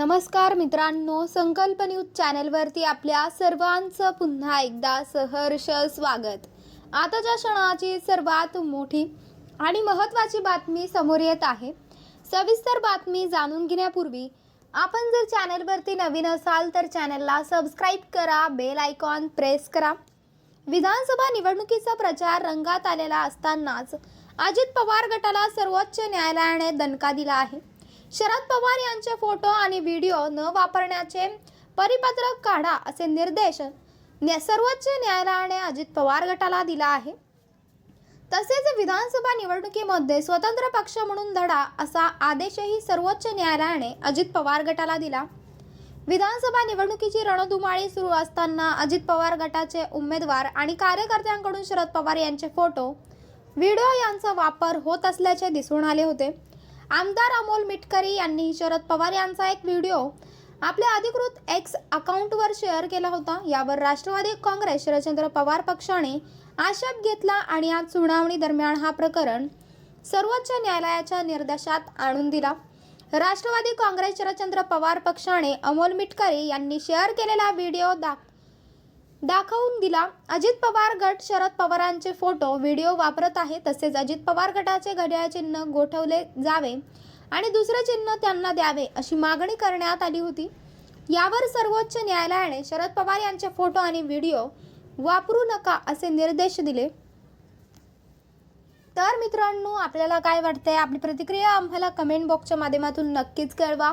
नमस्कार मित्रांनो संकल्प न्यूज चॅनेलवरती आपल्या सर्वांचं पुन्हा एकदा सहर्ष स्वागत. आताच्या क्षणाची सर्वात मोठी आणि महत्त्वाची बातमी समोर येत आहे सविस्तर बातमी जाणून घेण्यापूर्वी आपण जर चॅनेलवरती नवीन असाल तर चॅनलला सबस्क्राईब करा बेल आयकॉन प्रेस करा. विधानसभा निवडणुकीचा प्रचार रंगात आलेला असतानाच अजित पवार गटाला सर्वोच्च न्यायालयाने दणका दिला आहे. शरद पवार यांचे फोटो आणि व्हिडिओ न वापरण्याचे परिपत्रक काढा असे निर्देश न्या- सर्वोच्च न्यायालयाने अजित पवार गटाला दिला आहे. तसेच विधानसभा निवडणुकीमध्ये स्वतंत्र पक्ष म्हणून लढा असा आदेशही सर्वोच्च न्यायालयाने अजित पवार गटाला दिला. विधानसभा निवडणुकीची रणधुमाळी सुरू असताना अजित पवार गटाचे उमेदवार आणि कार्यकर्त्यांकडून शरद पवार यांचे फोटो व्हिडिओ यांचा वापर होत असल्याचे दिसून आले होते. आमदार अमोल मिटकरी यांनी शरद पवार यांचा एक व्हिडिओ आपल्या अधिकृत एक्स अकाउंटवर शेअर केला होता. यावर राष्ट्रवादी काँग्रेस शरदचंद्र पवार पक्षाने आक्षेप घेतला आणि आज सुनावणी दरम्यान हा प्रकरण सर्वोच्च न्यायालयाच्या निर्देशात आणून दिला. राष्ट्रवादी काँग्रेस शरदचंद्र पवार पक्षाने अमोल मिटकरी यांनी शेअर केलेला व्हिडिओ दाख दाखवून दिला. अजित पवार गट शरद पवारांचे फोटो व्हिडिओ वापरत आहे. तसेच अजित पवार गटाचे घड्याळ चिन्ह गोठवले जावे आणि दुसरे चिन्ह त्यांना द्यावे अशी मागणी करण्यात आली होती. यावर सर्वोच्च न्यायालयाने शरद पवार यांचे फोटो आणि व्हिडिओ वापरू नका असे निर्देश दिले. तर मित्रांनो आपल्याला काय वाटतंय? आपली प्रतिक्रिया आम्हाला कमेंट बॉक्सच्या माध्यमातून नक्कीच कळवा.